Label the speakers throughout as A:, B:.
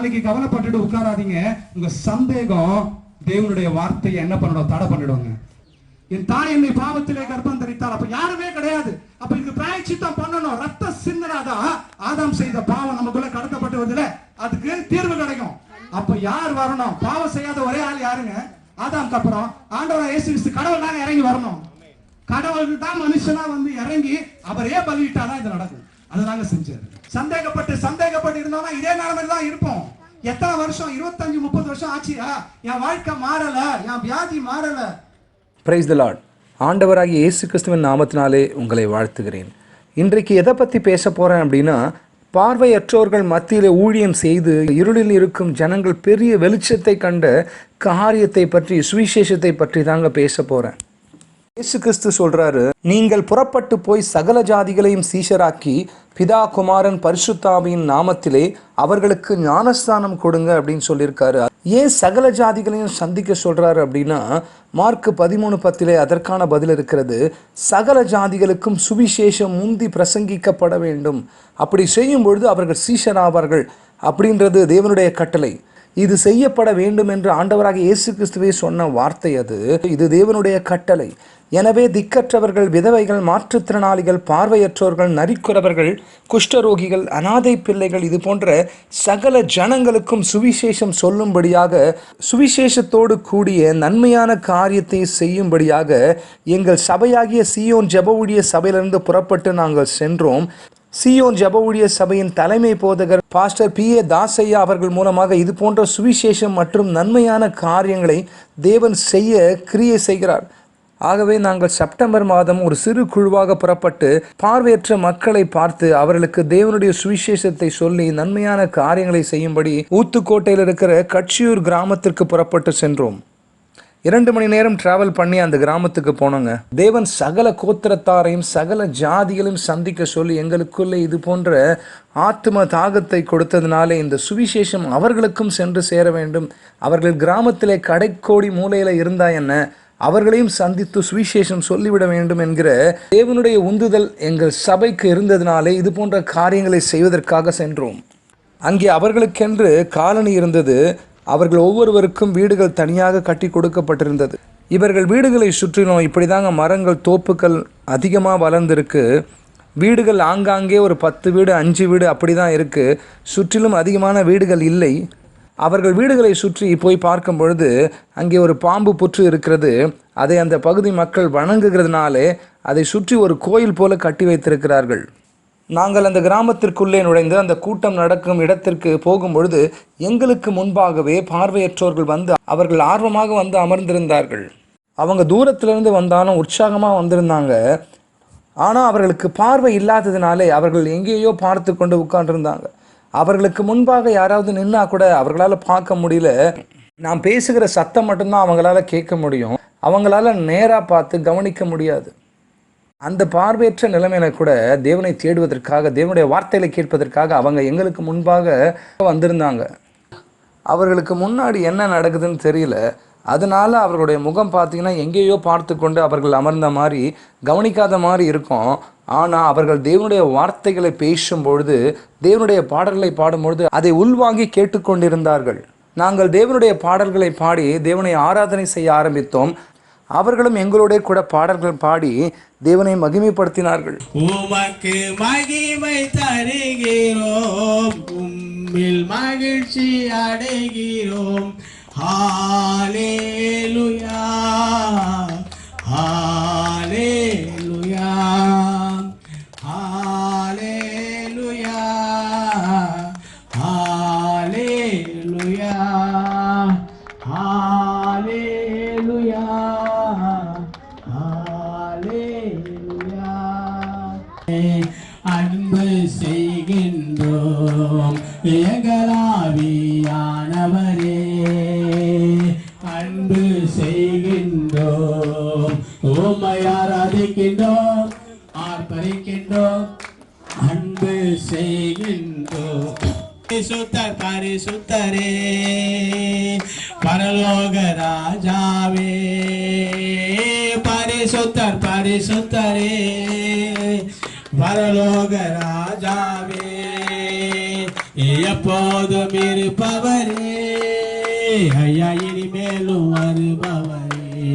A: நாளைக்கு கவலைப்பட்டுட்டு உட்காராதீங்க. உங்க சந்தேகம் தேவனுடைய வார்த்தையை என்ன பண்ணணும்? தடை பண்ணிடுவாங்க. என் தாய் என்னை பாவத்திலே கர்ப்பம் தரித்தாள் அப்ப யாருமே கிடையாது. அப்ப இதுக்கு பிராயச்சித்தம் பண்ணணும். ரத்த சிந்தனாதான் ஆதாம் செய்த பாவம் நமக்குள்ள கடத்தப்பட்டு வருதுல. அதுக்கு தீர்வு கிடைக்கும். அப்ப யார் வரணும்? பாவம் செய்யாத ஒரே ஆள் யாருங்க? ஆதாம்க்கு அப்புறம் ஆண்டவர் இயேசு கிறிஸ்து கடவுள் தான் இறங்கி வரணும். கடவுள் தான் மனுஷனா வந்து இறங்கி அவரே பலியிட்டாதான் இது நடக்கும். அதை நாங்க செஞ்சது சந்தேகப்பட்டு சந்தேகப்பட்டு இருந்தோம்னா இதே நிலைமையில தான் இருப்போம். எத்தனை வருஷம்? இருபத்தஞ்சு முப்பது வருஷம் ஆச்சியா? என் வாழ்க்கை மாறல. என் வியாதி மாறல.
B: பிரைஸ் த லார்ட் ஆண்டவராகிய இயேசு கிறிஸ்துவின் நாமத்தினாலே உங்களை வாழ்த்துகிறேன். இன்றைக்கு எதை பற்றி பேச போகிறேன் அப்படின்னா பார்வையற்றோர்கள் மத்தியில் ஊழியம் செய்து இருளில் இருக்கும் ஜனங்கள் பெரிய வெளிச்சத்தை கண்ட காரியத்தை பற்றி சுவிசேஷத்தை பற்றி தாங்க பேச போகிறேன் இயேசு கிறிஸ்து சொல்றாரு நீங்கள் புறப்பட்டு போய் சகல ஜாதிகளையும் சீஷராக்கி பிதா குமாரன் பரிசுத்தாவியின் நாமத்திலே அவர்களுக்கு ஞானஸ்தானம் கொடுங்க அப்படின்னு சொல்லியிருக்காரு. ஏன் சகல ஜாதிகளையும் சந்திக்க சொல்றாரு அப்படின்னா மார்க் பதிமூணு பத்திலே அதற்கான பதில் இருக்கிறது சகல ஜாதிகளுக்கும் சுவிசேஷம் முந்தி பிரசங்கிக்கப்பட வேண்டும். அப்படி செய்யும் பொழுது அவர்கள் சீஷராவார்கள் அப்படின்றது தேவனுடைய கட்டளை. இது செய்யப்பட வேண்டும் என்று ஆண்டவராக இயேசு கிறிஸ்துவை சொன்ன வார்த்தை அது. இது தேவனுடைய கட்டளை. எனவே திக்கற்றவர்கள் விதவைகள் மாற்றுத்திறனாளிகள் பார்வையற்றோர்கள் நரிக்குறவர்கள் குஷ்டரோகிகள் அனாதை பிள்ளைகள் இது போன்ற சகல ஜனங்களுக்கும் சுவிசேஷம் சொல்லும்படியாக சுவிசேஷத்தோடு கூடிய நன்மையான காரியத்தை செய்யும்படியாக எங்கள் சபையாகிய சியோன் ஜெப ஊழிய சபையிலிருந்து புறப்பட்டு நாங்கள் சென்றோம். சியோன் ஜப ஊழிய சபையின் தலைமை போதகர் பாஸ்டர் பி ஏ தாசையா அவர்கள் மூலமாக இது போன்ற சுவிசேஷம் மற்றும் நன்மையான காரியங்களை தேவன் செய்ய கிரியை செய்கிறார். ஆகவே நாங்கள் செப்டம்பர் மாதம் ஒரு சிறு குழுவாக புறப்பட்டு பார்வையற்ற மக்களை பார்த்து அவர்களுக்கு தேவனுடைய சுவிசேஷத்தை சொல்லி நன்மையான காரியங்களை செய்யும்படி ஊத்துக்கோட்டையில் இருக்கிற கட்சியூர் கிராமத்திற்கு புறப்பட்டு சென்றோம். இரண்டு மணி நேரம் டிராவல் பண்ணி அந்த கிராமத்துக்கு போனோங்க. தேவன் சகல கோத்திரத்தாரையும் சகல ஜாதிகளையும் சந்திக்க சொல்லி எங்களுக்குள்ளே இது போன்ற ஆத்ம தாகத்தை கொடுத்ததுனாலே இந்த சுவிசேஷம் அவர்களுக்கும் சென்று சேர வேண்டும். அவர்கள் கிராமத்திலே கடைக்கோடி மூலையில் இருந்தா என்ன? அவர்களையும் சந்தித்து சுவிசேஷம் சொல்லிவிட வேண்டும் என்கிற தேவனுடைய உந்துதல் எங்கள் சபைக்கு இருந்ததினாலே இது போன்ற காரியங்களை செய்வதற்காக சென்றோம். அங்கே அவர்களுக்கென்று காலனி இருந்தது. அவர்கள் ஒவ்வொருவருக்கும் வீடுகள் தனியாக கட்டி கொடுக்கப்பட்டிருந்தது. இவர்கள் வீடுகளை சுற்றிலும் இப்படிதாங்க மரங்கள் தோப்புகள் அதிகமாக வளர்ந்துருக்கு. வீடுகள் ஆங்காங்கே ஒரு பத்து வீடு அஞ்சு வீடு அப்படி தான் இருக்குது சுற்றிலும் அதிகமான வீடுகள் இல்லை. அவர்கள் வீடுகளை சுற்றி போய் பார்க்கும் பொழுது அங்கே ஒரு பாம்பு புற்று இருக்கிறது. அதை அந்த பகுதி மக்கள் வணங்குகிறதுனாலே அதை சுற்றி ஒரு கோயில் போல கட்டி வைத்திருக்கிறார்கள். நாங்கள் அந்த கிராமத்திற்குள்ளே நுழைந்து அந்த கூட்டம் நடக்கும் இடத்திற்கு போகும்பொழுது எங்களுக்கு முன்பாகவே பார்வையற்றோர்கள் வந்து அவர்கள் ஆர்வமாக வந்து அமர்ந்திருந்தார்கள். அவங்க தூரத்திலிருந்து வந்தாலும் உற்சாகமாக வந்திருந்தாங்க. ஆனால் அவர்களுக்கு பார்வை இல்லாததினாலே அவர்கள் எங்கேயோ பார்த்து கொண்டு உட்கார்ந்துருந்தாங்க. அவர்களுக்கு முன்பாக யாராவது நின்னா கூட அவர்களால் பார்க்க முடியல. நான் பேசுகிற சத்தம் மட்டும்தான் அவங்களால கேட்க முடியும். அவங்களால நேராக பார்த்து கவனிக்க முடியாது. அந்த பார்வையற்ற நிலைமையில கூட தேவனை தேடுவதற்காக தேவனுடைய வார்த்தைகளை கேட்பதற்காக அவங்க எங்களுக்கு முன்பாக வந்திருந்தாங்க. அவர்களுக்கு முன்னாடி என்ன நடக்குதுன்னு தெரியல. அதனால அவர்களுடைய முகம் பார்த்தீங்கன்னா எங்கேயோ பார்த்து கொண்டு அவர்கள் அமர்ந்த மாதிரி கவனிக்காத மாதிரி இருக்கும். ஆனால் அவர்கள் தேவனுடைய வார்த்தைகளை பேசும் பொழுது தேவனுடைய பாடல்களை பாடும்பொழுது அதை உள்வாங்கி கேட்டுக்கொண்டிருந்தார்கள். நாங்கள் தேவனுடைய பாடல்களை பாடி தேவனை ஆராதனை செய்ய ஆரம்பித்தோம். அவர்களும் எங்களோட கூட பாடல்கள் பாடி தேவனை மகிமைப்படுத்தினார்கள்.
C: உமக்கு மகிமை தருகிறோம். உம்மில் மகிழ்ச்சி அடைகிறோம். ஹாலே பரிசுத்தரே பரலோக ராஜாவே பரிசுத்தர் பரிசுத்தரே பரலோக ராஜாவே எப்போதும் இருப்பவரே ஐயா இனிமேலும் வருபவரே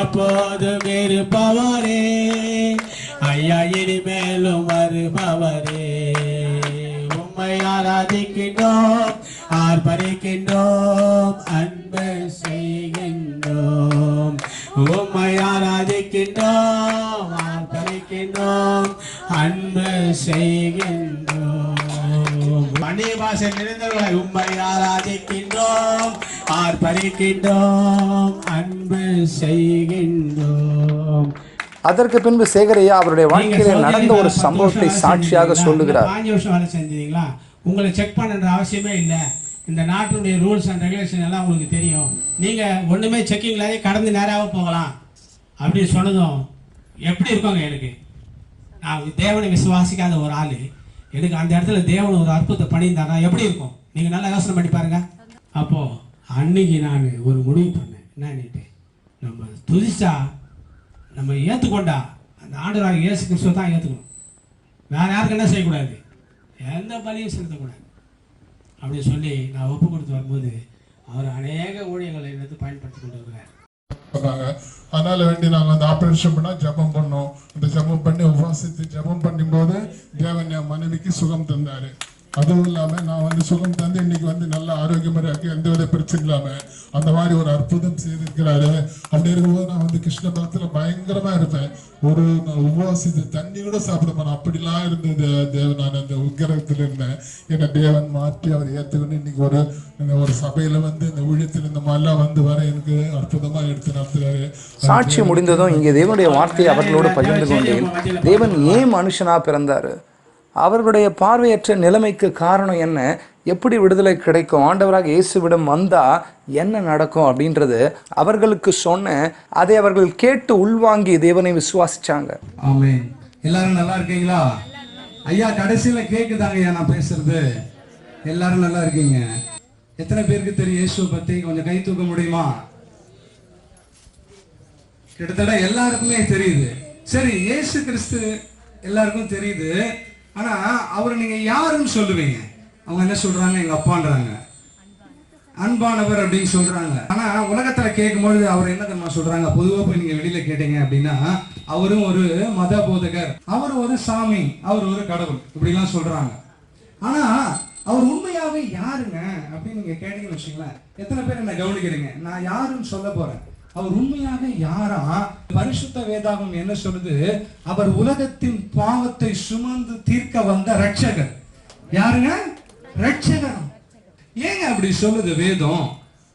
C: எப்போதும் இருப்பவரே ஐயா இனிமேலும் வருபவரே. ஆராதிக்கின்றோம் ஆர்ப்பரிக்கின்றோம் அன்பு செய்கின்றோம். உம்மை ஆராதிக்கின்றோம் ஆர்ப்பரிக்கின்றோம் அன்பு செய்கின்றோம். பாஷை நிறைந்தவர்களை உம்மை ஆராதிக்கின்றோம் ஆர்ப்பரிக்கின்றோம் அன்பு செய்கின்றோம்.
B: அதற்கு பின்பு சேகரையா அவருடைய வாழ்க்கையில நடந்த ஒரு சம்பவத்தை சாட்சியாக
C: செஞ்சீங்களா?
B: சொல்லுகிறார்.
C: உங்களை செக் பண்ணுற அவசியமே இல்லை. இந்த நாட்டினுடைய ரூல்ஸ் அண்ட் ரெகுலேஷன் எல்லாம் உங்களுக்கு தெரியும். நீங்கள் ஒன்றுமே செக்கிங்லாவே கடந்து நேராக போகலாம். அப்படின்னு சொன்னதும் எப்படி இருக்கோங்க எனக்கு? நான் தேவனை விசுவாசிக்காத ஒரு ஆள். எனக்கு அந்த இடத்துல தேவன் ஒரு அற்புதத்தை பண்ணியிருந்தாரா எப்படி இருக்கும்? நீங்கள் நல்லா யோசனை பண்ணி பாருங்க. அப்போது அன்னைக்கு நான் ஒரு முடிவு பண்ணேன். என்னன்னுட்டு நம்ம துதிச்சா நம்ம ஏற்றுக்கொண்டா அந்த ஆண்டு இயேசு கிறிஸ்துவ தான் ஏற்றுக்கணும் வேறு யாருக்கு என்ன செய்யக்கூடாது? எந்த பலியும் செலுத்தக்கூடாது. அப்படின்னு சொல்லி நான் ஒப்பு கொடுத்து வரும்போது அவர் அநேக ஊழியர்களை எடுத்து பயன்படுத்தி கொண்டு
D: அதனால வேண்டி நாங்க அந்த ஆப்ரேஷன் பண்ணால் ஜெபம் பண்ணோம். அந்த ஜெபம் பண்ணி உபாசித்து ஜெபம் பண்ணும்போது தேவன் என் மனைவிக்கு சுகம் தந்தாரு. அதுவும் இல்லாமல் நான் வந்து சுகம் தந்து இன்னைக்கு வந்து நல்ல ஆரோக்கியமாக இருக்கு. எந்த வித பிரச்சனை இல்லாமல் அந்த மாதிரி ஒரு அற்புதம் செய்திருக்கிறாரு. அப்படி இருக்கும்போது நான் வந்து கிருஷ்ண பக்தத்துல பயங்கரமாக இருப்பேன். ஒரு நான் உபவாசித்து தண்ணி கூட சாப்பிட மாட்டேன். அப்படிலாம் இருந்தது தேவன். நான் அந்த உக்கிரகத்தில் இருந்தேன். என்னை தேவன் மாற்றி அவர் ஏற்றுக்கொண்டு இன்னைக்கு ஒரு இந்த ஒரு சபையில் வந்து இந்த ஊழியத்தில் இந்த மாதிரிலாம் வந்து வர எனக்கு அற்புதமா எடுத்து நடத்துறாரு.
B: சாட்சி முடிந்ததும் இங்கே தேவனுடைய வார்த்தையை அவர்களோடு பகிர்ந்து கொண்டேன். தேவன் ஏன் மனுஷனா பிறந்தாரு? அவர்களுடைய பார்வையற்ற நிலைமைக்கு காரணம் என்ன? எப்படி விடுதலை கிடைக்கும்? ஆண்டவராக இயேசுவிடம் வந்தா என்ன நடக்கும் அப்படின்றது அவர்களுக்கு சொன்னேன் அதை அவர்கள் கேட்டு உள்வாங்கி தேவனை விசுவாசிச்சாங்க.
A: ஆமே எல்லாரும் நல்லா இருக்கீங்களா? ஐயா கடைசியில கேக்குதாங்க ஐயா நான் பேசுறது. எல்லாரும் நல்லா இருக்கீங்க. எத்தனை பேருக்கு தெரியும் இயேசுவை பத்தி? கொஞ்சம் கை தூக்க முடியுமா? கிட்டத்தட்ட எல்லாருக்குமே தெரியுது. சரி இயேசு கிறிஸ்து எல்லாருக்கும் தெரியுது. ஆனா அவர் நீங்க யாருன்னு சொல்லுவீங்க? அவங்க என்ன சொல்றாங்க? எங்க அப்பான்றாங்க. அன்பானவர் அப்படின்னு சொல்றாங்க. ஆனா உலகத்துல கேட்கும்போது அவர் என்ன தெரியுமா சொல்றாங்க? பொதுவா போய் நீங்க வெளியில கேட்டீங்க அப்படின்னா அவரும் ஒரு மத போதகர் அவர் ஒரு சாமி அவர் ஒரு கடவுள் இப்படி எல்லாம் சொல்றாங்க. ஆனா அவர் உண்மையாவே யாருங்க அப்படின்னு நீங்க கேட்டீங்கன்னு வச்சுங்களேன் எத்தனை பேர் என்ன கவனிக்கிறீங்க? நான் யாருன்னு சொல்ல போறேன். அவர் உண்மையாக யாரா? பரிசுத்த வேதாகம் என்ன சொல்லுது? அவர் உலகத்தின் பாவத்தை சுமந்து தீர்க்க வந்த ரட்சகர் யாருங்க? ரட்சகர் ஏங்க அப்படி சொல்லுது வேதம்?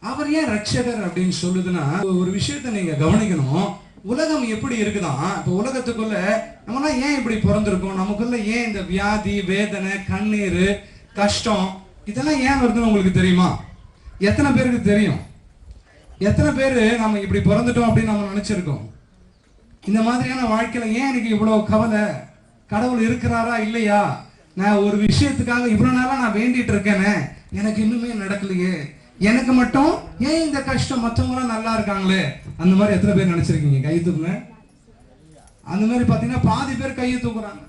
A: அவர் ஏன் ரட்சகர் அப்படின்னு சொல்லுதுன்னா ஒரு விஷயத்தை நீங்க கவனிக்கணும். உலகம் எப்படி இருக்குதான் இப்போ உலகத்துக்குள்ள நம்மலாம் ஏன் இப்படி பிறந்திருக்கோம்? நமக்குள்ள ஏன் இந்த வியாதி வேதனை கண்ணீர் கஷ்டம் இதெல்லாம் ஏன் வருதுன்னு உங்களுக்கு தெரியுமா? எத்தனை பேருக்கு தெரியும்? எத்தனை பேர் நம்ம இப்படி பிறந்துட்டோம் அப்படின்னு நம்ம நினச்சிருக்கோம்? இந்த மாதிரியான வாழ்க்கையில் ஏன் எனக்கு இவ்வளோ கவலை? கடவுள் இருக்கிறாரா இல்லையா? நான் ஒரு விஷயத்துக்காக இவ்வளோ நாளாக நான் வேண்டிட்டு இருக்கேனே எனக்கு இன்னுமே நடக்கலையே. எனக்கு மட்டும் ஏன் இந்த கஷ்டம்? மற்றவங்களாம் நல்லா இருக்காங்களே. அந்த மாதிரி எத்தனை பேர் நினச்சிருக்கீங்க? கை தூக்குங்க. அந்த மாதிரி பார்த்தீங்கன்னா பாதி பேர் கையை தூக்குறாங்க.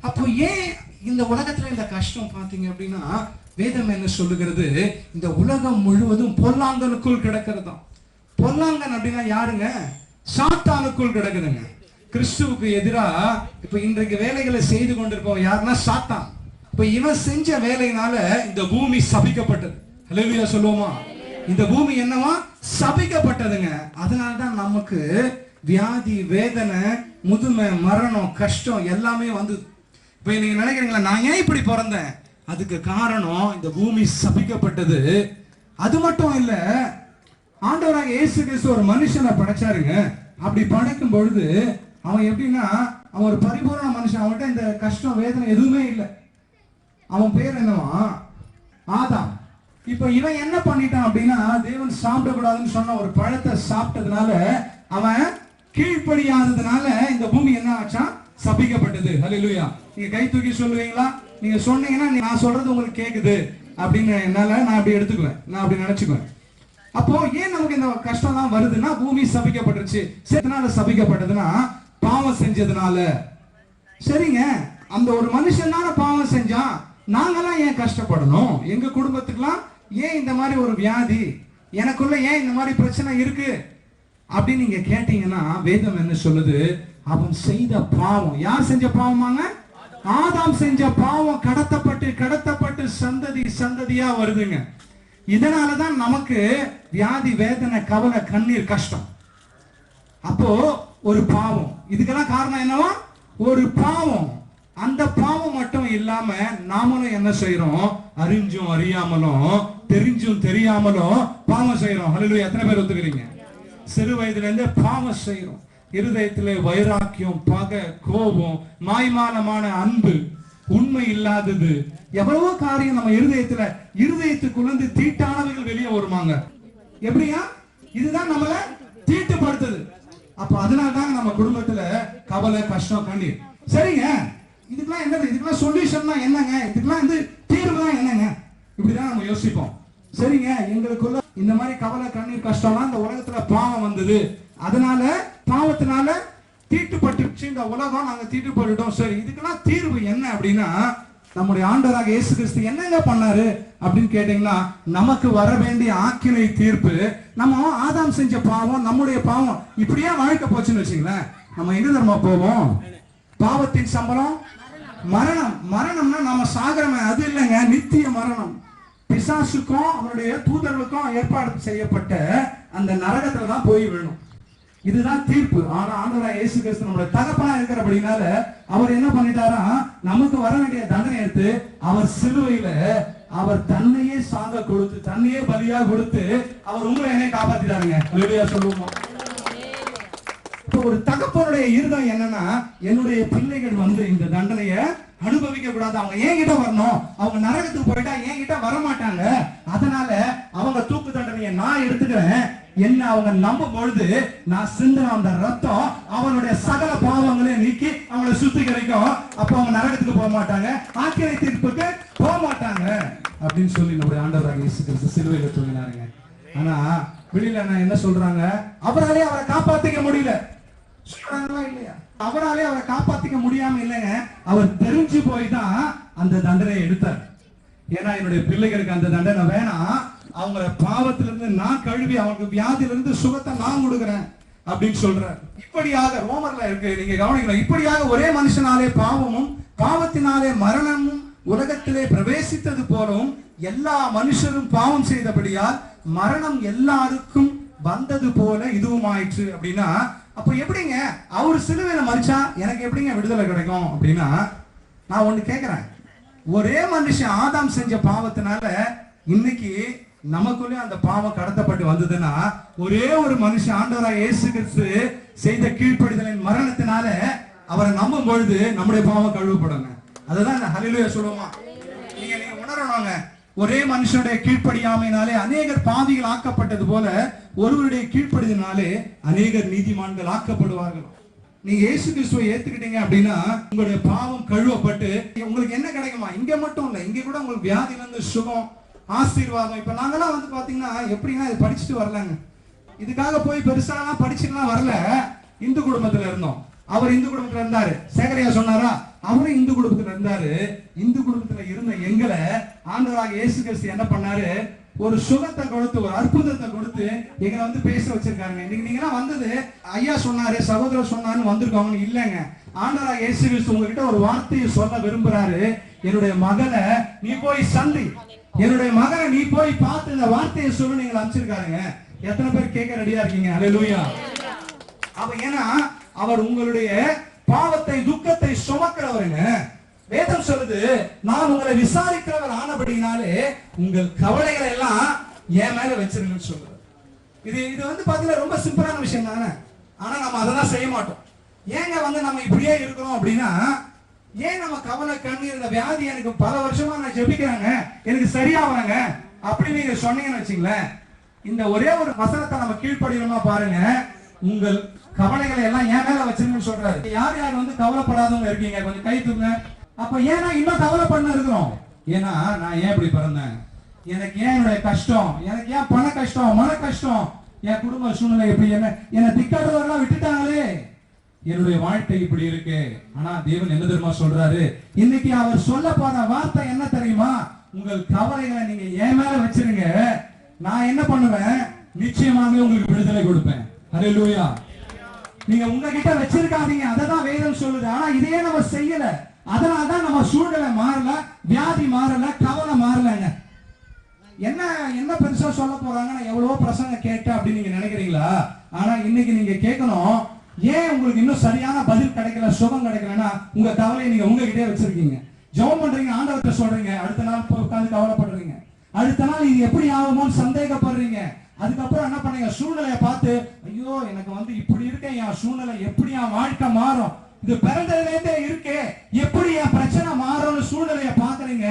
A: அப்போ ஏன் இந்த உலகத்தில் இந்த கஷ்டம் பார்த்தீங்க அப்படின்னா வேதம் என்ன சொல்லுகிறது? இந்த உலகம் முழுவதும் பொல்லாங்கலுக்குள் கிடக்கிறதாம் பொல்லாங்கன் அப்படின்னா யாருங்க? சாத்தானுக்குள் கிடக்குதுங்க. கிறிஸ்துவுக்கு எதிராக இப்ப இன்றைக்கு வேலைகளை செய்து கொண்டிருப்பவன் யாருன்னா சாத்தான். இப்ப இவன் செஞ்ச வேலையினால இந்த பூமி சபிக்கப்பட்டது. ஹalleluya சொல்லுவோமா? இந்த பூமி என்னவா? சபிக்கப்பட்டதுங்க. அதனாலதான் நமக்கு வியாதி வேதனை முதுமை மரணம் கஷ்டம் எல்லாமே வந்து இப்ப நீங்க நினைக்கிறீங்களா நான் ஏன் இப்படி பிறந்தேன்? அதுக்கு காரணம் இந்த பூமி சபிக்கப்பட்டது. அது மட்டும் இல்லை ஆண்டவராக இயேசு கிறிஸ்து ஒரு மனுஷனை படைச்சாருங்க. அப்படி படைக்கும் பொழுது அவன் எப்படின்னா அவன் ஒரு பரிபூர்ண மனுஷன். அவன்கிட்ட இந்த கஷ்டம் வேதனை எதுவுமே இல்லை. அவன் பேர் என்னவா? ஆதாம். இப்போ இவன் என்ன பண்ணிட்டான் அப்படின்னா தேவன் சாப்பிடக்கூடாதுன்னு சொன்ன ஒரு பழத்தை சாப்பிட்டதுனால அவன் கீழ்ப்படியாததுனால இந்த பூமி என்ன ஆச்சான் சபிக்கப்பட்டது. ஹலிலுயா நீங்க கை தூக்கி சொல்லுவீங்களா? நீங்க சொன்னீங்கன்னா நான் சொல்றது உங்களுக்கு கேக்குது. அப்படின்னு என்னால நான் அப்படி எடுத்துக்குவேன். நான் அப்படி நினைச்சுக்குவேன். அப்போ ஏன் நமக்கு இந்த கஷ்டம் தான் வருதுன்னா பூமி சபிக்கப்பட்டுருச்சு. எதனால சபிக்கப்பட்டதுன்னா பாவம் செஞ்சதுனால. சரிங்க. அந்த ஒரு மனுஷன் தானே பாவம் செஞ்சான் நாங்கெல்லாம் ஏன் கஷ்டப்படணும்? எங்க குடும்பத்துக்குலாம் ஏன் இந்த மாதிரி ஒரு வியாதி? எனக்குள்ள ஏன் இந்த மாதிரி பிரச்சனை இருக்கு? அப்படின்னு நீங்க கேட்டீங்கன்னா வேதம் என்ன சொல்லுது? அவன் செய்த பாவம். யார் செஞ்ச பாவமாங்க? ஆதாம் செஞ்ச பாவம் கடத்தப்பட்டு கடத்தப்பட்டு சந்ததி சந்ததியா வருதுங்க. இதனாலதான் நமக்கு வியாதி வேதனை கவலை கண்ணீர் கஷ்டம். அப்போ ஒரு பாவம். இதுக்கெல்லாம் காரணம் என்னவா? ஒரு பாவம். அந்த பாவம் மட்டும் இல்லாம நாமளும் என்ன செய்யறோம் அறிஞ்சும் அறியாமலும் தெரிஞ்சும் தெரியாமலும் பாவம் செய்யறோம் ஹalleluya எத்தனை பேர் ஒத்துக்கிறீங்க? சிறு வயதுல இருந்தே பாவம் செய்யறோம் இருதயத்திலே வைராக்கியம் பகை கோபம் மாய்மானமான அன்பு உண்மை இல்லாதது. எவ்வளவோ காரியம் நம்ம இருதயத்துல இருதயத்துக்குள்ள இருந்து தீட்டானவைகள் வெளியே வருமாங்க. எப்படியா? இதுதான் நம்மள தீட்டுப்படுத்துது. அப்ப அதனாலதான் நம்ம குடும்பத்துல கவலை கஷ்டம் கண்ணீர். சரிங்க. இதுக்கெல்லாம் என்னது? இதுக்கெல்லாம் சொல்யூஷன் என்னங்க? இதுக்கெல்லாம் வந்து தீர்வு தான் என்னங்க? இப்படிதான் நம்ம யோசிப்போம். சரிங்க. எங்களுக்குள்ள இந்த மாதிரி கவலை கண்ணீர் கஷ்டம்லாம் இந்த உலகத்துல பாவம் வந்தது. அதனால பாவத்தினால தீட்டுப்பட்டுச்சு இந்த உலகம் நாங்க தீட்டுப்பட்டுட்டோம். சரி இதுக்கெல்லாம் தீர்வு என்ன அப்படின்னா நம்முடைய ஆண்டவராக இயேசு கிறிஸ்து என்னங்க பண்ணாரு அப்படின்னு கேட்டீங்கன்னா நமக்கு வர வேண்டிய ஆக்கினை தீர்ப்பு நம்ம ஆதாம் செஞ்ச பாவம் நம்முடைய பாவம் இப்படியே வாழ்க்கை போச்சுன்னு வச்சுங்களேன். நம்ம எங்க தர்மா போவோம்? பாவத்தின் சம்பளம்? மரணம். மரணம்னா நம்ம சாகரமே. அது இல்லைங்க நித்திய மரணம். பிசாசுக்கும் அவருடைய தூதர்களுக்கும் ஏற்பாடு செய்யப்பட்ட அந்த நரகத்துல தான் போய் விழணும் இதுதான் தீர்ப்பு. ஆனா ஆண்டவராக இயேசு கிறிஸ்து நம்மளுடைய தகப்பனா இருக்கிறபடினால அவர் என்ன பண்ணிட்டாரா? நமக்கு வர வேண்டிய தண்டனை எடுத்து அவர் சிலுவையில அவர் தன்னையே சாங்க கொடுத்து தன்னையே பலியா கொடுத்து அவர் உங்களை என்னை காப்பாத்திட்டாருங்க. சொல்லுவோம். இப்போ ஒரு தகப்பனுடைய இருதம் என்னன்னா என்னுடைய பிள்ளைகள் வந்து இந்த தண்டனைய அனுபவிக்க கூடாது. அவங்க என்கிட்ட வரணும். அவங்க நரகத்துக்கு போயிட்டா என்கிட்ட வர மாட்டாங்க அதனால அவங்க தூக்கு தண்டனையை நான் எடுத்துக்கிறேன். என்ன அவங்க நம்பும் பொழுது நான் சிந்தின அந்த ரத்தம் அவனுடைய சகல பாவங்களையும் நீக்கி அவங்களை சுத்திகரிக்கும் அப்ப அவங்க நரகத்துக்கு போக மாட்டாங்க. ஆக்கிரை தீர்ப்புக்கு போக மாட்டாங்க. அப்படின்னு சொல்லி நம்முடைய ஆண்டவராக இயேசு கிறிஸ்து சிலுவையில தூங்கினாருங்க. ஆனா வெளியில நான் என்ன சொல்றாங்க? அவராலே அவரை காப்பாத்திக்க முடியல. சொல்றாங்களா இல்லையா? அவராலே அவரை காப்பாத்திக்க முடியாம இல்லைங்க. அவர் தெரிஞ்சு போய் தான் அந்த தண்டனையை எடுத்தார். ஏன்னா என்னுடைய பிள்ளைகளுக்கு அந்த தண்டனை வேணாம். அவங்கள பாவத்திலிருந்து நான் கழுவி அவங்களுக்கு வியாதியிலிருந்து சுகத்தை நான் கொடுக்குறேன் அப்படின்னு சொல்றார். இப்படியாக ரோமர்ல இருக்கு நீங்க கவனிக்கலாம் இப்படியாக ஒரே மனுஷனாலே பாவமும் பாவத்தினாலே மரணமும் உலகத்திலே பிரவேசித்தது போலவும் எல்லா மனுஷரும் பாவம் செய்தபடியால் மரணம் எல்லாருக்கும் வந்தது போல இதுவும் ஆயிற்று அப்படின்னா அப்ப எப்படிங்க? அவர் சிலுவையில மறிச்சா எனக்கு எப்படிங்க விடுதலை கிடைக்கும் அப்படின்னா நான் ஒண்ணு கேக்குறேன். ஒரே மனுஷன் ஆதாம் செஞ்ச பாவத்தினால இன்னைக்கு நமக்குள்ளே அந்த பாவம் கடத்தப்பட்டு வந்ததுன்னா ஒரே ஒரு மனுஷன் ஆண்டவராக இயேசு கிறிஸ்து செய்த கீழ்ப்படிதலின் மரணத்தினால அவரை நம்பும் பொழுது நம்முடைய பாவம் கழுவப்படுங்க. அதுதான் இந்த ஹalleluya சொல்லுவோமா? நீங்க நீங்க உணரணுங்க. ஒரே மனுஷனுடைய கீழ்ப்படியாமையினாலே அநேகர் பாதிகள் ஆக்கப்பட்டது போல ஒருவருடைய கீழ்ப்படிதினாலே அநேகர் நீதிமான்கள் ஆக்கப்படுவார்கள். நீங்க இயேசு கிறிஸ்துவை ஏத்துக்கிட்டீங்க அப்படின்னா உங்களுடைய பாவம் கழுவப்பட்டு உங்களுக்கு என்ன கிடைக்குமா? இங்க மட்டும் இல்ல இங்க கூட உங்களுக்கு வியாதியிலிருந்து சுகம் ஆசீர்வாதம். இப்போ நாங்களாம் வந்து பார்த்தீங்கன்னா எப்படின்னா இது படிச்சுட்டு வரலங்க. இதுக்காக போய் பெருசாலாம் படிச்சுட்டுலாம் வரல. இந்து குடும்பத்தில் இருந்தோம். அவர் இந்து குடும்பத்தில் இருந்தாரு. சேகரையா சொன்னாரா? அவரும் இந்து குடும்பத்தில் இருந்தாரு. இந்து குடும்பத்தில் இருந்த எங்களை ஆண்டவராக இயேசு கிறிஸ்து என்ன பண்ணாரு? ஒரு சுகத்தை கொடுத்து ஒரு அற்புதத்தை கொடுத்து எங்களை வந்து பேச வச்சிருக்காங்க இன்னைக்கு நீங்க வந்தது ஐயா சொன்னாரு சகோதரர் சொன்னாருன்னு வந்திருக்காங்கன்னு இல்லைங்க. ஆண்டவராக இயேசு கிறிஸ்து உங்ககிட்ட ஒரு வார்த்தையை சொல்ல விரும்புறாரு. என்னுடைய மகனை நீ போய் சந்தி. என்னுடைய மகனை நீ போய் பார்த்து இந்த வார்த்தையை சொல்லு நீங்க அமைச்சிருக்காருங்க எத்தனை பேர் கேட்க ரெடியா இருக்கீங்க? அல்லேலூயா அவ ஏன்னா அவர் உங்களுடைய பாவத்தை துக்கத்தை சுமக்கிறவருங்க. வேதம் சொல்லுது நான் உங்களை விசாரிக்கிறவர் ஆனபடினாலே உங்கள் கவலைகளை எல்லாம் என் மேல வச்சிருங்கன்னு சொல்லுது. இது இது வந்து பாத்தீங்கன்னா ரொம்ப சிம்பிளான விஷயம் தானே? ஆனா நம்ம அதெல்லாம் செய்ய மாட்டோம். ஏங்க வந்து நம்ம இப்படியே இருக்கிறோம் அப்படின்னா ஏன் நம்ம கவலை கண்ணீர் இந்த வியாதி எனக்கு பல வருஷமா நான் ஜெபிக்கிறேங்க? எனக்கு சரியாவாங்க அப்படி நீங்க சொன்னீங்கன்னு வச்சுங்களேன். இந்த ஒரே ஒரு வசனத்தை நம்ம கீழ்ப்படியணுமா பாருங்க. உங்கள் கவலைகளை எல்லாம் ஏன் மேல வச்சிருங்கன்னு சொல்றாரு. யார் யார் வந்து கவலைப்படாதவங்க இருக்கீங்க? கொஞ்சம் கை தூங்க அப்ப ஏன்னா இன்னும் கவலை பண்ண இருக்கிறோம். ஏன்னா நான் ஏன் இப்படி பிறந்தேன்? எனக்கு ஏன் என்னுடைய கஷ்டம்? எனக்கு ஏன் பண கஷ்டம்? மன கஷ்டம்? என் குடும்ப சூழ்நிலை எப்படி? என்ன என்ன திக்காடுறவரெல்லாம் விட்டுட்டாங்களே. என்னுடைய வாழ்க்கை இப்படி இருக்கு. ஆனா தேவன் என்ன தெரியுமா சொல்றாரு? இன்னைக்கு அவர் சொல்ல போற வார்த்தை என்ன தெரியுமா? உங்கள் கவலைகளை நீங்க என் மேல வச்சிருங்க. நான் என்ன பண்ணுவேன்? நிச்சயமாக உங்களுக்கு விடுதலை கொடுப்பேன். ஹalleluya நீங்க உங்ககிட்ட வச்சிருக்காதீங்க. அதை தான் வேதம் சொல்லுது. ஆனா இதையே நம்ம செய்யல. அதனால தான் நம்ம சூழ்நிலை மாறல வியாதி மாறல கவலை மாறலங்க. என்ன என்ன பெருசா சொல்ல போறாங்க நான் எவ்வளவோ பிரசங்க கேட்டேன் அப்படின்னு நீங்க நினைக்கிறீங்களா? ஆனா இன்னைக்கு நீங்க கேட்கணும் ஏன் உங்களுக்கு இன்னும் சரியான பதில் கிடைக்கல சுகம் கிடைக்கலன்னா உங்க கவலையை நீங்க உங்ககிட்டே வச்சிருக்கீங்க. ஜெபம் பண்றீங்க ஆண்டவர்கிட்ட சொல்றீங்க அடுத்த நாள் உட்காந்து கவலைப்படுறீங்க. அடுத்த நாள் இது எப்படி ஆகுமோன்னு சந்தேகப்படுறீங்க. அதுக்கப்புறம் என்ன பண்ணுங்க சூழ்நிலையை பார்த்து ஐயோ எனக்கு வந்து இப்படி இருக்கேன் என் சூழ்நிலை எப்படி என் வாழ்க்கை மாறும்? இது பிறந்ததுலேருந்தே இருக்கே எப்படி என் பிரச்சனை மாறும்னு சூழ்நிலையை பாக்குறீங்க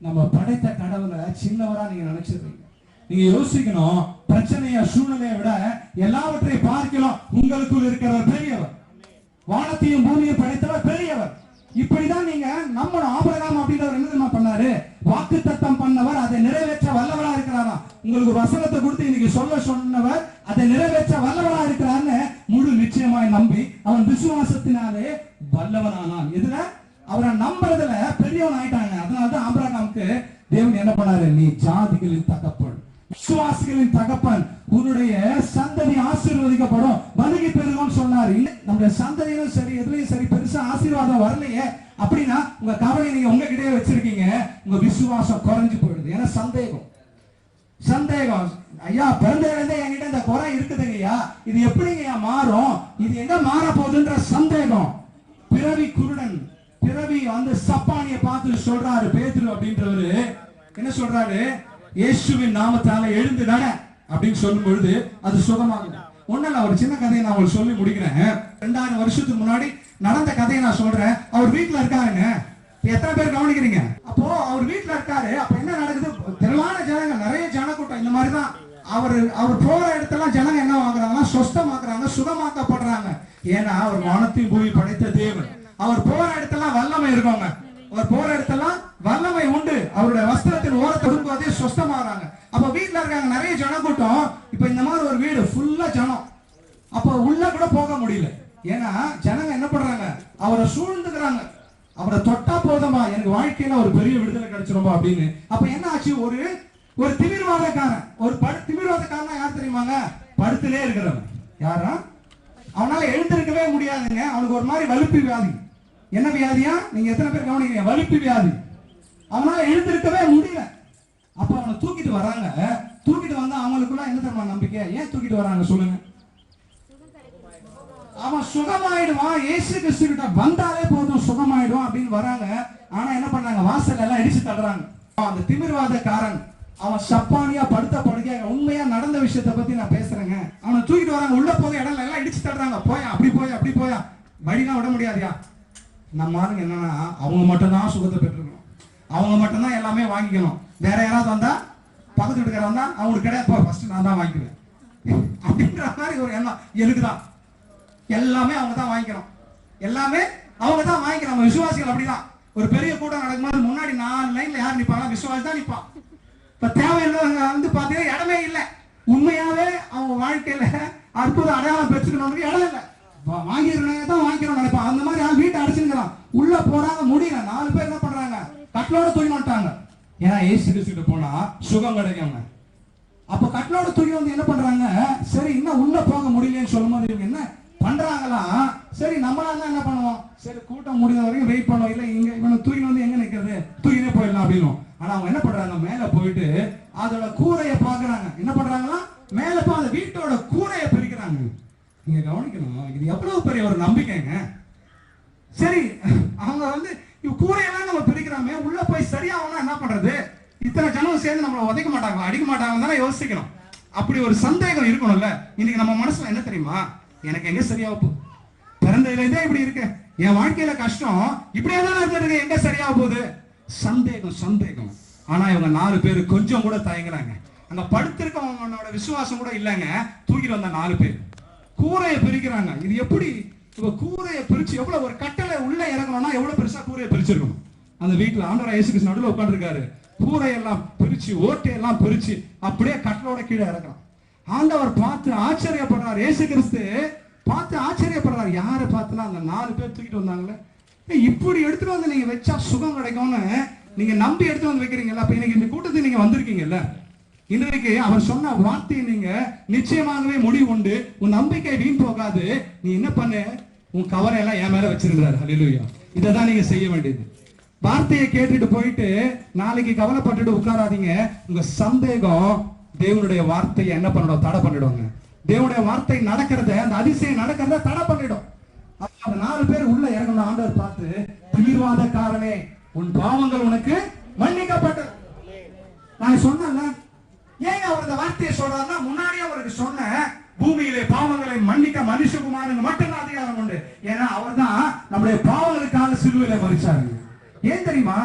A: நம்ம படைத்த கடவுளை சின்னவரா நீங்க நினைச்சிருக்கீங்க. நீங்க யோசிக்கணும் பிரச்சனைய சூழ்நிலையை விட எல்லாவற்றையும் பார்க்கலாம். உங்களுக்குள் இருக்கிறவர் பெரியவர். வானத்தையும் பூமியும் படைத்தவர் பெரியவர். இப்படிதான் நீங்க நம்ம ஆபிரகாம் அப்படின்றவர் என்ன தெரியுமா பண்ணாரு? வாக்கு தத்தம் பண்ணவர் அதை நிறைவேற்ற வல்லவரா இருக்கிறாரா? உங்களுக்கு ஒரு வசனத்தை கொடுத்து இன்னைக்கு சொல்ல சொன்னவர் அதை நிறைவேற்ற வல்லவரா இருக்கிறார்னு முழு நிச்சயமாய் நம்பி அவன் விசுவாசத்தினாலே வல்லவனானான் இதுல அவரை நம்புறதுல பெரியவன் ஆயிட்டாங்க அதனாலதான் ஆபரகாமுக்கு தேவன் என்ன பண்ணாரு? நீ ஜாதிகளின் தகப்பன் விசுவாசிகளின் தகப்பன் உன்னுடைய சந்ததி ஆசீர்வதிக்கப்படும். வருகை பெருகும் சொன்னார். இல்ல நம்முடைய சந்ததியிலும் சரி எதுலையும் சரி பெருசா ஆசீர்வாதம் வரலையே. அப்படின்னா உங்க கவலை நீங்க உங்ககிட்டயே வச்சிருக்கீங்க. உங்க விசுவாசம் குறைஞ்சு போயிடுது. ஏன்னா சந்தேகம். சந்தேகம். ஐயா பிறந்ததுலேருந்தே என்கிட்ட இந்த குறை இருக்குதுங்க ஐயா இது எப்படிங்க ஐயா மாறும்? இது எங்க மாற போகுதுன்ற சந்தேகம். பிறவி குருடன் பிறவி வந்து சப்பானிய பார்த்து சொல்றாரு பேத்துரு அப்படின்றவரு. என்ன சொல்றாரு? இயேசுவின் நாமத்தால எழுந்து நட அப்படின்னு சொல்லும் பொழுது அது சுகமாகும் ஒண்ணுல ஒரு சின்ன கதையை நான் உங்களுக்கு சொல்லி முடிக்கிறேன். ரெண்டாயிரம் வருஷத்துக்கு முன்னாடி நடந்த கதையை நான் சொல்றேன். அவர் வீட்டுல இருக்காருங்க. எத்தனை பேர் கவனிக்கிறீங்க? அப்போ அவர் வீட்டுல இருக்காரு. அப்ப என்ன நடக்குது? திரளான ஜனங்க நிறைய ஜனக்கூட்டம் இந்த மாதிரிதான். அவர் அவர் போற இடத்துல ஜனங்க என்ன வாங்குறாங்கன்னா சொஸ்தமாக்குறாங்க சுகமாக்கப்படுறாங்க. ஏன்னா அவர் வானத்தையும் பூமி படைத்த தேவன். அவர் போற இடத்துல வல்லமை இருக்கவங்க. அவர் போற இடத்தெல்லாம் வல்லமை உண்டு. அவருடைய வஸ்திரத்தின் ஓரத்தை விடும்போதே சொஸ்தமாகறாங்க அப்ப வீட்டுல இருக்காங்க நிறைய ஜனக்கூட்டம் இப்ப இந்த மாதிரி ஒரு வீடு ஃபுல்லா ஜனம். அப்ப உள்ள கூட போக முடியல. ஏன்னா ஜனங்க என்ன பண்றாங்க? அவரை சூழ்ந்துக்கிறாங்க. அவரை தொட்டா போதமா? எனக்கு வாழ்க்கையில ஒரு பெரிய விடுதலை கிடைச்சிருமா அப்படின்னு. அப்ப என்ன ஆச்சு? ஒரு ஒரு திமிர்வாதக்காரன். ஒரு படு திமிர்வாதக்காரன் யார் தெரியுமாங்க? படுத்துலே இருக்கிறவன். யாரா? அவனால எழுந்திருக்கவே முடியாதுங்க. அவனுக்கு ஒரு மாதிரி வலுப்பு வியாதி. என்ன வியாதியா? நீங்க எத்தனை பேர் கவனிக்கிறீங்க? வலிப்பு வியாதி. அவனால எழுந்திருக்கவே முடியல. அப்ப அவனை தூக்கிட்டு வராங்க. தூக்கிட்டு வந்தா அவங்களுக்குள்ள என்ன தெரியுமா நம்பிக்கை? ஏன் தூக்கிட்டு வராங்க சொல்லுங்க. அவன் சுகமாயிடுவான் ஏசு கிறிஸ்து கிட்ட வந்தாலே போதும் சுகமாயிடும் அப்படின்னு வராங்க. ஆனா என்ன பண்றாங்க வாசல் எல்லாம் இடிச்சு தள்ளுறாங்க. அந்த திமிர்வாதக்காரன் அவன் சப்பானியா படுத்த படுக்க உண்மையா நடந்த விஷயத்தை பத்தி நான் பேசுறேங்க. அவனை தூக்கிட்டு வராங்க. உள்ள போக இடம் எல்லாம் இடிச்சு தள்ளுறாங்க. போயா அப்படி போயா அப்படி போயா. வழிலாம் விட முடியாதியா? நம்ம ஆளுங்க என்னன்னா அவங்க மட்டும்தான் சுகத்தை பெற்றுக்கணும். அவங்க மட்டும்தான் எல்லாமே வாங்கிக்கணும். வேற யாராவது வந்தா பக்கத்து வீட்டுக்கார வந்தா அவங்களுக்கு கிடையாது. ஃபர்ஸ்ட் நான் தான் வாங்கிக்குவேன். அப்படின்ற மாதிரி ஒரு எண்ணம் எனக்குதான் எல்லாமே அவங்க தான் வாங்கிக்கணும். எல்லாமே அவங்க தான் வாங்கிக்கிறாங்க விசுவாசிகள் அப்படிதான். ஒரு பெரிய கூட்டம் நடக்கும்போது முன்னாடி நாலு லைன்ல யார் நிற்பாங்க விசுவாசி தான் நிற்பான் இப்ப தேவையில்லாதவங்க வந்து பாத்தீங்கன்னா இடமே இல்லை. உண்மையாவே அவங்க வாழ்க்கையில அற்புத அடையாளம் பெற்றுக்கணும்னு இடம் இல்லை. வாங்கிருக்கா வாங்கிக்கிறவங்க தான் நினைப்பான். அந்த மாதிரி ஆள் வீட்டை அடிச்சுக்கிறான் உள்ள போறாங்க முடியல. நாலு பேர் என்ன பண்றாங்க? கட்டளோட தூக்கி மாட்டாங்க ஏன்னா ஏசு கிட்ட போனா சுகம் கிடைக்குங்க. அப்ப கட்டளோட தூக்கி வந்து என்ன பண்றாங்க? சரி இன்னும் உள்ள போக முடியலன்னு சொல்லும்போது இவங்க என்ன பண்றாங்களா? சரி நம்மளால என்ன பண்ணுவோம்? சரி கூட்டம் முடிஞ்ச வரைக்கும் வெயிட் பண்ணுவோம். இல்ல இங்க இவனை தூக்கி வந்து எங்க நிக்கிறது? தூக்கினே போயிடலாம் அப்படின்னு ஆனா அவங்க என்ன பண்றாங்க? மேல போயிட்டு அதோட கூரையை பாக்குறாங்க என்ன பண்றாங்களா? மேல போ அந்த வீட்டோட கூரையை பிரிக்கிறாங்க. நீங்க கவனிக்கணும்? இது எவ்வளவு பெரிய ஒரு நம்பிக்கைங்க? சரி அவங்க வந்து இவ கூரையெல்லாம் நம்ம பிரிக்கிறாமே உள்ள போய் சரியாகனா என்ன பண்றது? இத்தனை ஜனம் சேர்ந்து நம்மளை உதைக்க மாட்டாங்க அடிக்க மாட்டாங்க தானே யோசிக்கணும். அப்படி ஒரு சந்தேகம் இருக்கணும்ல. இன்னைக்கு நம்ம மனசுல என்ன தெரியுமா? எனக்கு எங்க சரியாக போகுது பிறந்ததுல இப்படி இருக்கு. என் வாழ்க்கையில கஷ்டம் இப்படியே தான் இருந்திருக்கு எங்க சரியாக போகுது? சந்தேகம் சந்தேகம். ஆனா இவங்க நாலு பேர் கொஞ்சம் கூட தயங்குறாங்க. அங்க படுத்திருக்கவங்களோட விசுவாசம் கூட இல்லைங்க. தூக்கிட்டு வந்த நாலு பேர். கூரையை பிரிக்கிறாங்க. இது எப்படி? இப்போ கூரையை பிரிச்சு எவ்வளவு ஒரு கட்டளை உள்ள இறங்கணும்னா எவ்வளவு பெருசா கூரையை பிரிச்சிருக்கணும்? அந்த வீட்டுல ஆண்டவர் இயேசுக்கு நடுவில் உட்காந்துருக்காரு கூரையெல்லாம் பிரிச்சு ஓட்டையெல்லாம் பிரிச்சு அப்படியே கட்டளோட கீழே இறக்கலாம் ஆண்டவர் பார்த்து ஆச்சரியப்படுறார். ஏசு கிறிஸ்து பார்த்து ஆச்சரியப்படுறாரு. யாரை பார்த்துனா அந்த நாலு பேர் தூக்கிட்டு வந்தாங்களே? இப்படி எடுத்துட்டு வந்து நீங்க வச்சா சுகம் கிடைக்கும்னு நீங்க நம்பி எடுத்து வந்து வைக்கிறீங்களா அப்ப இன்னைக்கு இந்த கூட்டத்துக்கு நீங்க வந்திருக்கீங்கல்ல? இன்றைக்கு அவர் சொன்ன வார்த்தையை நீங்க நிச்சயமாகவே முடிவு உண்டு உன் நம்பிக்கை வீண் போகாது. நீ என்ன பண்ணு? உன் கவரை எல்லாம் என் மேல வச்சிருந்தாரு ஹalleluya இதை தான் நீங்க செய்ய வேண்டியது. வார்த்தையை கேட்டுட்டு போயிட்டு நாளைக்கு கவலைப்பட்டுட்டு உட்காராதீங்க. உங்க சந்தேகம் தேவனுடைய வார்த்தையை என்ன பண்ணிடும்? தடை பண்ணிடுவாங்க. தேவனுடைய வார்த்தை நடக்கிறத அந்த அதிசயம் நடக்கிறத தடை பண்ணிடும். அப்ப அந்த நாலு பேர் உள்ள இறங்கணும். ஆண்டவர் பார்த்து தீர்வாதக்காரனே உன் பாவங்கள் உனக்கு மன்னிக்கப்பட்டது நான் சொன்னேன்ல ஏன் அவர் இந்த வார்த்தையை சொல்றாருன்னா முன்னாடியே அவருக்கு சொன்ன பூமியிலே பாவங்களை மன்னிக்க மனுஷகுமாரனுக்கு மட்டும்தான் அதிகாரம் உண்டு. ஏன்னா அவர்தான் நம்முடைய பாவங்களுக்காக சிலுவையில மறிச்சாரு ஏன் தெரியுமா?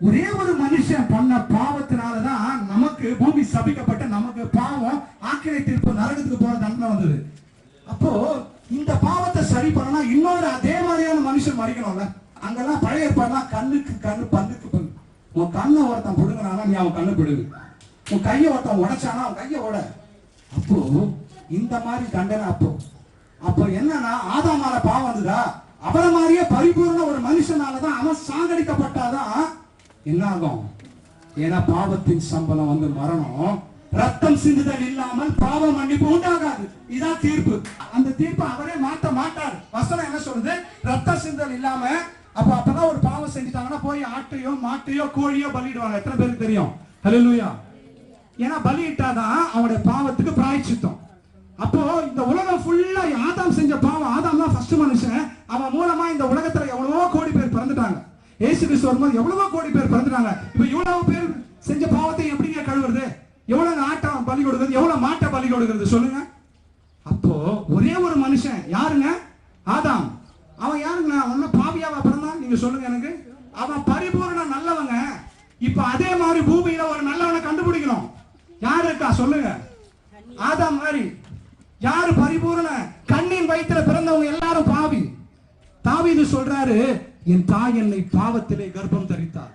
A: ஒரே ஒரு மனுஷன் பண்ண பாவத்தினாலதான் நமக்கு பூமி சபிக்கப்பட்ட நமக்கு பாவம் ஆக்கிரை தீர்ப்பு நரகத்துக்கு போற தண்டனை வந்தது. அப்போ இந்த பாவத்தை சரி பண்ணனா இன்னொரு அதே மாதிரியான மனுஷன் மறிக்கணும்ல? அங்கெல்லாம் பழைய ஏற்பாடுலாம் கண்ணுக்கு கண்ணு பல்லுக்கு பல்லு. உன் கண்ணை ஒருத்தன் பிடுங்கினானா நீ அவன் கண்ணு பிடுங்க. உன் கையை ஒருத்தன் உடைச்சானா? அவன் கையை உட அப்போ இந்த மாதிரி தண்டனை அப்போ. அப்போ என்னன்னா ஆதாமால பாவம் வந்துதா? அவரை மாதிரியே பரிபூர்ண ஒரு மனுஷனாலதான் அவன் சாகடிக்கப்பட்டாதான் என்ன ஆகும் ஏன்னா பாவத்தின் சம்பளம் வந்து மரணம். ரத்தம் சிந்துதல் இல்லாமல் பாவ மன்னிப்பு உண்டாகாது. இதான் தீர்ப்பு. அந்த தீர்ப்பு அவரே மாத்த மாட்டார். வசனம் என்ன சொல்லுது? ரத்த சிந்தல் இல்லாம அப்ப அப்பதான் ஒரு பாவம் செஞ்சுட்டாங்கன்னா போய் ஆட்டையோ மாட்டையோ கோழியோ பலிடுவாங்க எத்தனை பேருக்கு தெரியும்? ஹalleluya ஏன்னா பலியிட்டாதான் அவனுடைய பாவத்துக்கு பிராய்ச்சித்தம். அப்போ இந்த உலகம் ஃபுல்லா ஆதாம் செஞ்ச பாவம் ஆதாம் தான் ஃபர்ஸ்ட் மனுஷன். அவன் மூலமா இந்த உலகத்துல எவ்வளவோ கோடி பேர் பிறந்துட்டாங்க. ஏசு கிறிஸ்து வரும்போது எவ்வளவோ கோடி பேர் பிறந்துட்டாங்க. இப்ப இவ்வளவு பேர் செஞ்ச பாவத்தை எப்படிங்க கழுவுறது? எவ்வளவு ஆட்டம் பலி கொடுக்குறது? எவ்வளவு மாட்டை பலி கொடுக்குறது? சொல்லுங்க. அப்போ ஒரே ஒரு மனுஷன் யாருங்க? ஆதாம். அவன் யாருங்க? அவன் பாவியாவா பிறந்தான் நீங்க சொல்லுங்க எனக்கு. அவன் பரிபூர்ண நல்லவங்க. இப்ப அதே மாதிரி பூமியில ஒரு நல்லவனை கண்டுபிடிக்கணும். யார் இருக்கா சொல்லுங்க? ஆதாம் மாதிரி யாரு பரிபூரண கண்ணின் வயித்துல பிறந்தவங்க எல்லாரும் பாவி. தாவிது சொல்றாரு என் தாய் என்னை பாவத்திலே கர்ப்பம் தரித்தார்.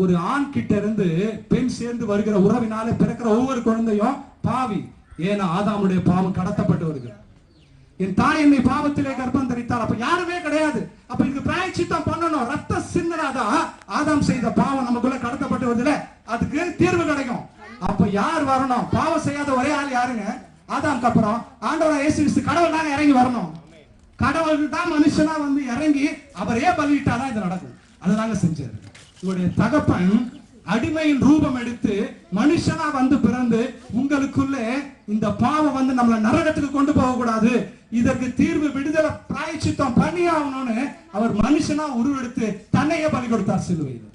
A: ஒரு ஆண் கிட்ட இருந்து பெண் சேர்ந்து வருகிற உறவினாலே பிறக்கிற ஒவ்வொரு குழந்தையும் பாவி. ஏன்னா ஆதாமுடைய பாவம் கடத்தப்பட்டு வருகிறது என் தாய் என்னை பாவத்திலே கர்ப்பம் தரித்தார். அப்ப யாருமே கிடையாது. அப்ப இதுக்கு பிராயச்சித்தம் பண்ணணும். ரத்த சிந்தனாதான் ஆதாம் செய்த பாவம் நமக்குள்ள கடத்தப்பட்டு வருதுல. அதுக்கு தீர்வு கிடைக்கும். அப்ப யார் வரணும்? பாவம் செய்யாத ஒரே ஆள் யாருங்க? ஆதாம்க்கு அப்புறம் ஆண்டவரா இயேசு கிறிஸ்து கடவுள் தான் இறங்கி வரணும். கடவுள் தான் மனுஷனா வந்து இறங்கி அவரே பலியிட்டாதான் இது நடக்கும். அதுதாங்க செஞ்சாரு. உங்களுடைய தகப்பன் அடிமையின் ரூபம் எடுத்து மனுஷனா வந்து பிறந்து உங்களுக்குள்ளே இந்த பாவம் வந்து நம்மளை நரகத்துக்கு கொண்டு போக கூடாது இதற்கு தீர்வு விடுதலை பிராய்ச்சித்தம் பண்ணி ஆகணும்னு அவர் மனுஷனா உருவெடுத்து தன்னையே பலி கொடுத்தார் சிலுவையில்.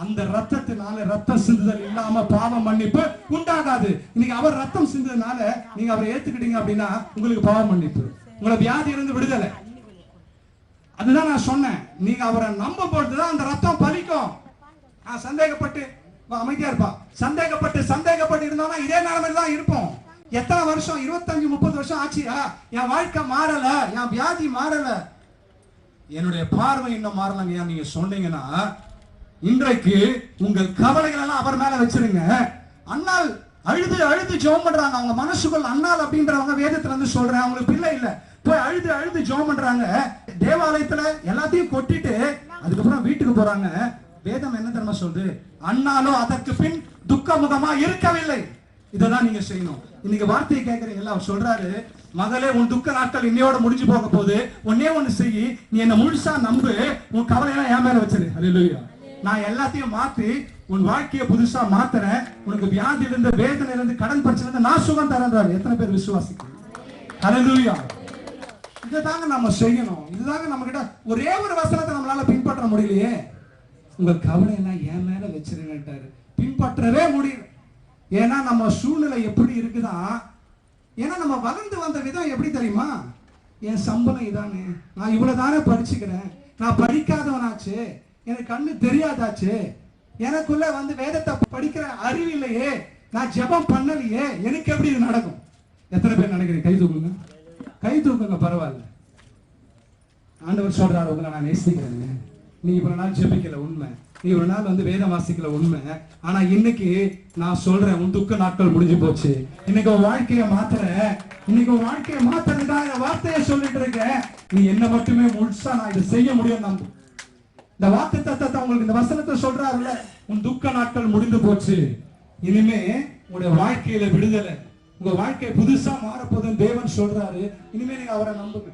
A: அந்த ரத்தத்தினால ரத்தம் சிந்துதல் இல்லாம பாவம் மன்னிப்பு உண்டாகாது. இன்னைக்கு அவர் ரத்தம் சிந்ததுனால நீங்க அவரை ஏத்துக்கிட்டீங்க அப்படின்னா உங்களுக்கு பாவம் மன்னிப்பு. உங்களை வியாதி இருந்து விடுதலை. அதுதான் நான் சொன்னேன். நீங்க அவரை நம்ப பொழுதுதான் அந்த ரத்தம் பலிக்கும். நான் சந்தேகப்பட்டு வா, அமைதியா இருப்பா. சந்தேகப்பட்டு சந்தேகப்பட்டு இருந்தோம்னா இதே நிலைமையில தான் இருப்போம். எத்தனை வருஷம்? இருபத்தஞ்சு முப்பது வருஷம் ஆச்சியா என் வாழ்க்கை மாறல. என் வியாதி மாறல. என்னுடைய பார்வை இன்னும் மாறலங்க நீங்க சொன்னீங்கன்னா இன்றைக்கு உங்கள் கவலைகள் எல்லாம் அவர் மேல வச்சிருங்க. அண்ணால் அழுது அழுது ஜெபம் பண்றாங்க. அவங்க மனசுக்குள் அண்ணால் அப்படின்றவங்க வேதத்துல இருந்து சொல்றேன். அவங்களுக்கு பிள்ளை இல்ல. போய் அழுது அழுது ஜோம் பண்றாங்க. தேவாலயத்துல எல்லாத்தையும் கொட்டிட்டு அதுக்கப்புறம் வீட்டுக்கு போறாங்க. வேதம் என்ன தெரியுமா சொல்றது அண்ணாலும் அதற்கு பின் துக்க முகமா இருக்கவில்லை. இதைதான் நீங்க செய்யணும். இன்னைக்கு வார்த்தையை கேட்கறீங்கல்ல அவர் சொல்றாரு மகளே உன் துக்க நாட்கள் இன்னையோட முடிஞ்சு போக போகுது. ஒன்னே ஒண்ணு செய். நீ என்ன முழுசா நம்பு. உன் கவலையெல்லாம் என் மேல வச்சிரு. அல்லேலூயா நான் எல்லாத்தையும் மாத்தி உன் வாழ்க்கையை புதுசா மாத்துறேன். உனக்கு வியாதி இருந்து வேதனை இருந்து கடன் பிரச்சனை இருந்து நான் சுகம் தரேன்றாரு. எத்தனை பேர் விசுவாசிக்கிறீங்க? அல்லேலூயா இதுதாங்க நம்ம செய்யணும். இதுதாங்க நம்ம கிட்ட ஒரே ஒரு வசனத்தை நம்மளால பின்பற்ற முடியலையே. உங்கள் கவலை எல்லாம் என் மேல வச்சிருங்கட்டாரு பின்பற்றவே முடியல. ஏன்னா நம்ம சூழ்நிலை எப்படி இருக்குதா? ஏன்னா நம்ம வளர்ந்து வந்த விதம் எப்படி தெரியுமா? என் சம்பளம் இதானே. நான் இவ்வளவுதானே படிச்சுக்கிறேன். நான் படிக்காதவனாச்சு. எனக்கு கண்ணு தெரியாதாச்சு? எனக்குள்ள வந்து வேதத்தை படிக்கிற அறிவு இல்லையே? நான் ஜெபம் பண்ணலையே? எனக்கு எப்படி இது நடக்கும்? எத்தனை பேர் நினைக்கிறீங்க? கை தூக்குங்க. கை தூக்குங்க பரவாயில்ல. ஆண்டவர் சொல்றாரு உங்களை நான் நேசிக்கிறேன் நீ இவ்வளவு நாள் ஜெபிக்கல உண்மை. நீ இவ்வளவு நாள் வந்து வேதம் வாசிக்கல உண்மை. ஆனா இன்னைக்கு நான் சொல்றேன் உன் துக்க நாட்கள் முடிஞ்சு போச்சு. இன்னைக்கு உன் வாழ்க்கைய மாத்துறேன் இன்னைக்கு உன் வாழ்க்கையை மாத்திரதான் வார்த்தையை சொல்லிட்டு இருக்க. நீ என்ன மட்டுமே முழுசா நான் இதை செய்ய முடியும் நான் இந்த வார்த்தை தத்தத்தை உங்களுக்கு இந்த வசனத்தை சொல்றாருல்ல உன் துக்க நாட்கள் முடிந்து போச்சு. இனிமே உங்களுடைய வாழ்க்கையில விடுதலை. உங்க வாழ்க்கை புதுசா மாறப்போதுன்னு தேவன் சொல்றாரு. இனிமே நீங்க அவரை நம்புங்க.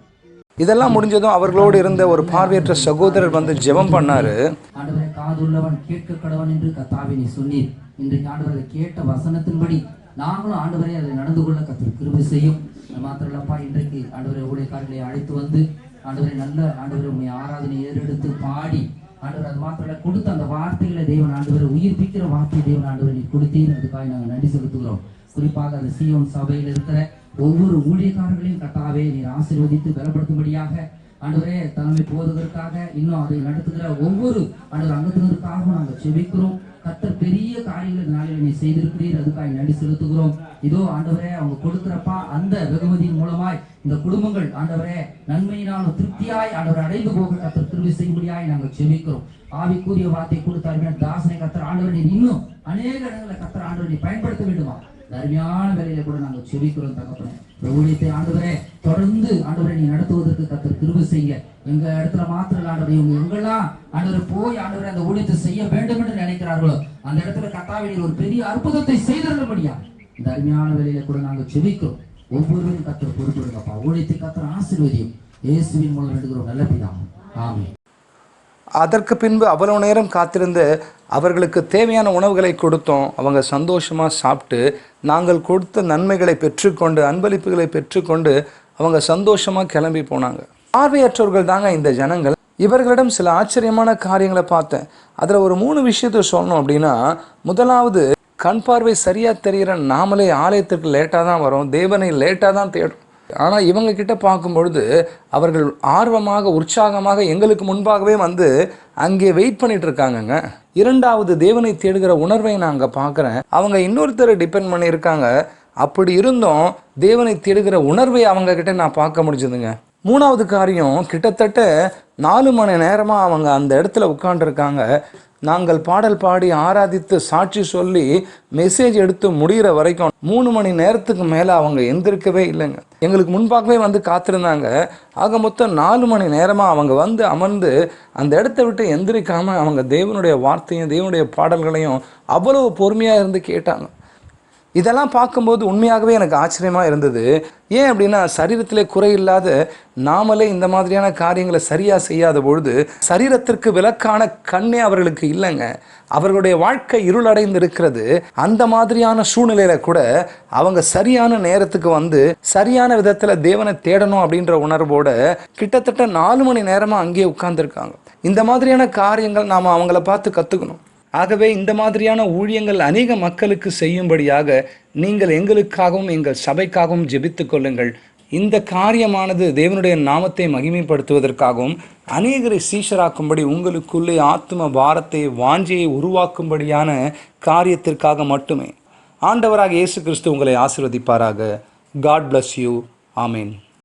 B: இதெல்லாம் முடிஞ்சதும் அவர்களோடு இருந்த ஒரு பார்வையற்ற சகோதரர் வந்து ஜெபம் பண்ணாரு.
E: ஆண்டவரே காதுள்ளவன் கேட்க கடவன் என்று கத்தாவே நீ சொன்னீர். இன்றைக்கு ஆண்டவரை கேட்ட வசனத்தின்படி நாங்களும் ஆண்டவரே அதை நடந்து கொள்ள கத்தர் கிருபை செய்யும். மாத்திரம் இல்லப்பா இன்றைக்கு ஆண்டவரை ஊழியக்காரர்களை அழைத்து வந்து ஆண்டவரை நல்ல ஆண்டவரை உண்மை ஆராதனை ஏறெடுத்து பாடி ஆண்டவர் அது மாத்திரம் கொடுத்து கொடுத்த அந்த வார்த்தைகளை தேவன் ஆண்டவரை உயிர்ப்பிக்கிற வார்த்தை தேவன் ஆண்டவர் நீ கொடுத்தீர். அதுக்காக நாங்கள் நன்றி செலுத்துகிறோம். குறிப்பாக அந்த சியோன் சபையில் இருக்கிற ஒவ்வொரு ஊழியக்காரர்களையும் கட்டாவே நீர் ஆசீர்வதித்து பலப்படுத்தும்படியாக ஆண்டவரே தலைமை போவதற்காக இன்னும் அதை நடத்துகிற ஒவ்வொரு ஆண்டவர் அங்கத்தினருக்காகவும் நாங்கள் செபிக்கிறோம். கத்தர் பெரிய காரியங்களை நாளில் நீ செய்திருக்கிறீர். அதுக்காக நன்றி செலுத்துகிறோம். இதோ ஆண்டவரே அவங்க கொடுக்கிறப்பா அந்த வெகுமதியின் மூலமாய் இந்த குடும்பங்கள் ஆண்டவரே நன்மையினாலும் திருப்தியாய் ஆண்டவர் அடைந்து போக கத்தர் திருவி செய்யும்படியாய் நாங்கள் செவிக்கிறோம் ஆவிக்குரிய வார்த்தை கொடுத்தாருமே தாசனை கத்தர் ஆண்டவர் நீர் இன்னும் அநேக இடங்களை கத்தர் ஆண்டவர் நீ பயன்படுத்த வேண்டுமா? அருமையான வேலையில கூட நாங்கள் சொல்லிக்கிறோம் தகப்பன. ஊழியத்தை ஆண்டவரே தொடர்ந்து ஆண்டவரை நீ நடத்துவதற்கு கத்தர் திருவு செய்ய எங்க இடத்துல மாத்திரம் இல்ல இவங்க எங்கெல்லாம் ஆண்டவர் போய் ஆண்டவரை அந்த ஊழியத்தை செய்ய வேண்டும் என்று நினைக்கிறார்களோ அந்த இடத்துல கத்தாவை ஒரு பெரிய அற்புதத்தை செய்திருந்தபடியா இந்த அருமையான வேலையில கூட நாங்கள் செபிக்கிறோம் ஒவ்வொருவரும் கத்தர் பொறுப்பிடுங்கப்பா. ஊழியத்தை கத்தர் ஆசீர்வதியும். இயேசுவின் மூலம் எடுக்கிறோம் நல்ல பிதாவும். ஆமே
B: அதற்கு பின்பு அவ்வளவு நேரம் காத்திருந்து அவர்களுக்கு தேவையான உணவுகளை கொடுத்தோம். அவங்க சந்தோஷமாக சாப்பிட்டு நாங்கள் கொடுத்த நன்மைகளை பெற்றுக்கொண்டு அன்பளிப்புகளை பெற்றுக்கொண்டு அவங்க சந்தோஷமாக கிளம்பி போனாங்க. பார்வையற்றவர்கள் தாங்க இந்த ஜனங்கள். இவர்களிடம் சில ஆச்சரியமான காரியங்களை பார்த்தேன். அதில் ஒரு மூணு விஷயத்தை சொல்லணும் அப்படின்னா முதலாவது கண் பார்வை சரியாக தெரிகிற நாமளே ஆலயத்திற்கு லேட்டாக தான் வரோம். தேவனை லேட்டாக தான் தேடும் ஆனால் இவங்க கிட்ட பார்க்கும்பொழுது அவர்கள் ஆர்வமாக உற்சாகமாக எங்களுக்கு முன்பாகவே வந்து அங்கே வெயிட் பண்ணிட்டு இருக்காங்கங்க இரண்டாவது தேவனை தேடுகிற உணர்வை நான் அங்கே பார்க்குறேன். அவங்க இன்னொருத்தரை டிபெண்ட் பண்ணியிருக்காங்க. அப்படி இருந்தும் தேவனை தேடுகிற உணர்வை அவங்க கிட்ட நான் பார்க்க முடிஞ்சதுங்க. மூணாவது காரியம் கிட்டத்தட்ட நாலு மணி நேரமாக அவங்க அந்த இடத்துல உட்காண்டிருக்காங்க நாங்கள் பாடல் பாடி ஆராதித்து சாட்சி சொல்லி மெசேஜ் எடுத்து முடிகிற வரைக்கும் மூணு மணி நேரத்துக்கு மேலே அவங்க எந்திருக்கவே இல்லைங்க. எங்களுக்கு முன்பாகவே வந்து காத்திருந்தாங்க. ஆக மொத்தம் நாலு மணி நேரமாக அவங்க வந்து அமர்ந்து அந்த இடத்த விட்டு எந்திரிக்காமல் அவங்க தேவனுடைய வார்த்தையும் தேவனுடைய பாடல்களையும் அவ்வளவு பொறுமையாக இருந்து கேட்டாங்க. இதெல்லாம் பார்க்கும்போது உண்மையாகவே எனக்கு ஆச்சரியமாக இருந்தது. ஏன் அப்படின்னா சரீரத்திலே குறையில்லாத நாமளே இந்த மாதிரியான காரியங்களை சரியாக செய்யாத பொழுது சரீரத்திற்கு விலக்கான கண்ணே அவர்களுக்கு இல்லைங்க. அவர்களுடைய வாழ்க்கை இருளடைந்து இருக்கிறது அந்த மாதிரியான சூழ்நிலையில கூட அவங்க சரியான நேரத்துக்கு வந்து சரியான விதத்தில் தேவனை தேடணும் அப்படின்ற உணர்வோட கிட்டத்தட்ட நாலு மணி நேரமாக அங்கேயே உட்கார்ந்துருக்காங்க. இந்த மாதிரியான காரியங்கள் நாம் அவங்கள பார்த்து கற்றுக்கணும் ஆகவே இந்த மாதிரியான ஊழியங்கள் அநேக மக்களுக்கு செய்யும்படியாக நீங்கள் எங்களுக்காகவும் எங்கள் சபைக்காகவும் ஜெபித்து கொள்ளுங்கள். இந்த காரியமானது தேவனுடைய நாமத்தை மகிமைப்படுத்துவதற்காகவும் அநேகரை சீஷராக்கும்படி உங்களுக்குள்ளே ஆத்ம பாரத்தை வாஞ்சியை உருவாக்கும்படியான காரியத்திற்காக மட்டுமே. ஆண்டவராக இயேசு கிறிஸ்து உங்களை ஆசிர்வதிப்பாராக. God bless you amen